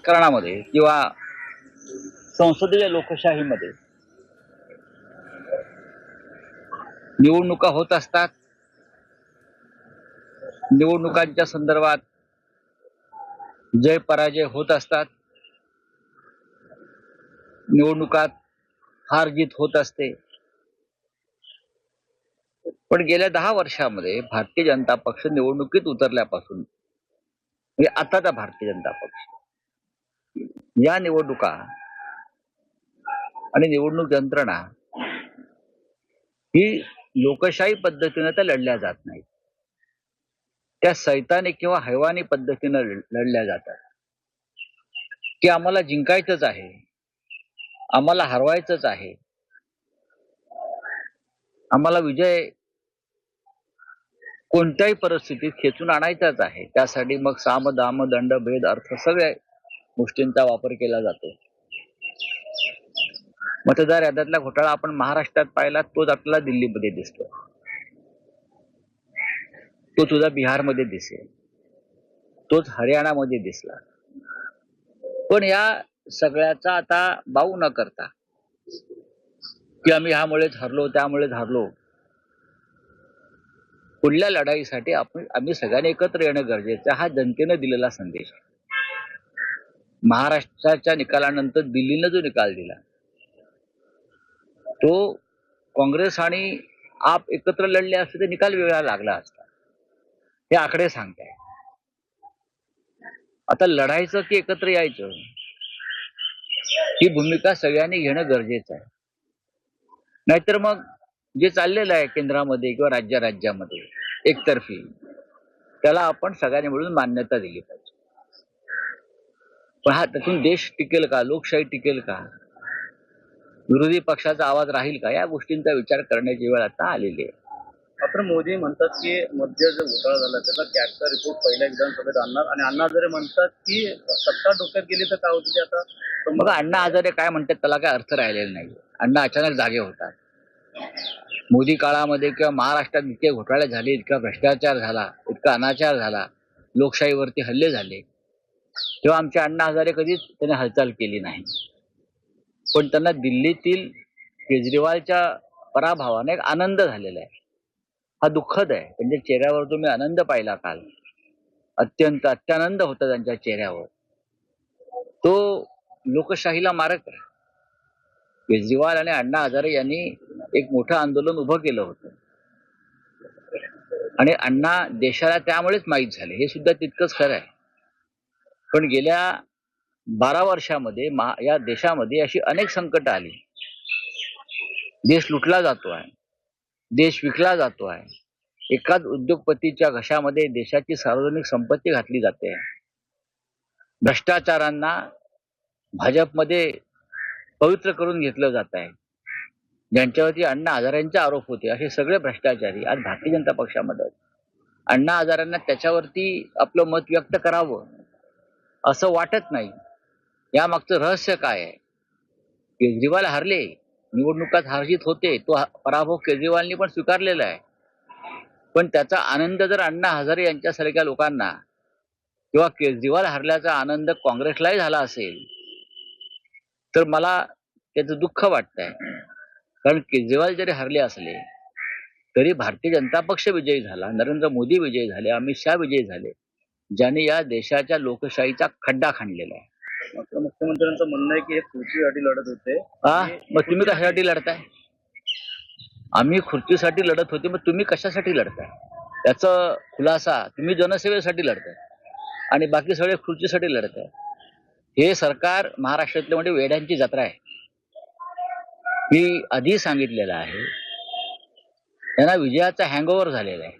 राजकारणामध्ये किंवा संसदीय लोकशाहीमध्ये निवडणुका होत असतात. निवडणुकांच्या संदर्भात जय पराजय होत असतात. निवडणुकात हार जीत होत असते. पण गेल्या दहा वर्षामध्ये भारतीय जनता पक्ष निवडणुकीत उतरल्यापासून म्हणजे आताचा भारतीय जनता पक्ष या निवडणुका आणि निवडणूक यंत्रणा ही लोकशाही पद्धतीनं तर लढल्या जात नाहीत. त्या सैतानी किंवा हैवानी पद्धतीनं लढल्या जातात. की आम्हाला जिंकायचंच आहे आम्हाला हरवायचंच आहे आम्हाला विजय कोणत्याही परिस्थितीत खेचून आणायचाच आहे. त्यासाठी मग साम दाम दंड भेद अर्थ सगळे गोष्टींचा वापर केला जातो. मतदार याद्यातला घोटाळा आपण महाराष्ट्रात पाहिला तोच आपल्याला दिल्लीमध्ये दिसतो. तो तुझा बिहारमध्ये दिसेल. तोच हरियाणामध्ये दिसला. पण या सगळ्याचा आता बाऊ न करता की आम्ही ह्यामुळेच हरलो त्यामुळेच हरलो पुढल्या लढाईसाठी आपण आम्ही सगळ्यांनी एकत्र येणं गरजेचं हा जनतेनं दिलेला संदेश आहे. महाराष्ट्राच्या निकालानंतर दिल्लीनं जो निकाल दिला तो काँग्रेस आणि आप एकत्र लढले असते ते निकाल वेगळा लागला असता. हे आकडे सांगताय. आता लढायचं की एकत्र यायचं? ही भूमिका सगळ्यांनी घेणं गरजेचं आहे. नाहीतर मग जे चाललेलं आहे केंद्रामध्ये किंवा राज्य राज्यामध्ये एकतर्फी त्याला आपण सगळ्यांनी मिळून मान्यता दिली पाहिजे. पण हा त्यातून देश टिकेल का? लोकशाही टिकेल का? विरोधी पक्षाचा आवाज राहील का? या गोष्टींचा विचार करण्याची वेळ आता आलेली आहे. मात्र मोदी म्हणतात की मध्य जो घोटाळा झाला त्याचा कॅगचा रिपोर्ट पहिल्या विधानसभेत आणणार. आणि अण्णा हजारे म्हणतात की सत्ता डोक्यात गेली तर काय होतं ते आता मग अण्णा हजारे काय म्हणतात त्याला काय अर्थ राहिलेला नाही. अण्णा अचानक जागे होतात. मोदी काळामध्ये किंवा महाराष्ट्रात इतके घोटाळे झाले इतका भ्रष्टाचार झाला इतका अनाचार झाला लोकशाहीवरती हल्ले झाले. तेव्हा आमचे अण्णा हजारे कधीच त्यांनी हालचाल केली नाही. पण त्यांना दिल्लीतील केजरीवालच्या पराभवाने एक आनंद झालेला आहे. हा दुःखद आहे. त्यांच्या चेहऱ्यावर तुम्ही आनंद पाहिला काल. अत्यंत अत्यानंद होता त्यांच्या चेहऱ्यावर. तो लोकशाहीला मारक आहे केजरीवाल आणि अण्णा हजारे यांनी एक मोठं आंदोलन उभं केलं होतं. आणि अण्णा देशाला त्यामुळेच माहीत झाले. हे सुद्धा तितकंच खरं आहे. पण गेल्या बारा वर्षामध्ये महा या देशामध्ये अशी अनेक संकट आली. देश लुटला जातो आहे. देश विकला जातो आहे. एकाच उद्योगपतीच्या घशामध्ये देशाची सार्वजनिक संपत्ती घातली जाते. भ्रष्टाचारांना भाजपमध्ये पवित्र करून घेतलं जात आहे. ज्यांच्यावरती अण्णा हजारांचे आरोप होते असे सगळे भ्रष्टाचारी आज भारतीय जनता पक्षामध्ये अण्णा हजारांना त्याच्यावरती आपलं मत व्यक्त करावं. असं वाटत नाही. यामागचं रहस्य काय आहे? केजरीवाल हरले. निवडणुकात हारजीत होते. तो पराभव केजरीवालनी पण स्वीकारलेला आहे. पण त्याचा आनंद जर अण्णा हजारे यांच्यासारख्या लोकांना किंवा केजरीवाल हरल्याचा आनंद काँग्रेसलाही झाला असेल तर मला त्याचं दुःख वाटतंय. कारण केजरीवाल जरी हरले असले तरी भारतीय जनता पक्ष विजयी झाला. नरेंद्र मोदी विजयी झाले. अमित शहा विजयी झाले. ज्यांनी या देशाच्या लोकशाहीचा खड्डा खणलेला आहे. मात्र मुख्यमंत्र्यांचं म्हणणं आहे की हे खुर्चीसाठी लढत होते. हा मग तुम्ही कशासाठी लढताय? आम्ही खुर्चीसाठी लढत होते मग तुम्ही कशासाठी लढताय? त्याचा खुलासा तुम्ही जनसेवेसाठी लढताय. आणि बाकी सगळे खुर्चीसाठी लढताय. हे सरकार महाराष्ट्रातले म्हणजे वेड्यांची जत्रा आहे. मी आधी सांगितलेलं आहे त्यांना विजयाचा हँगओव्हर झालेला आहे.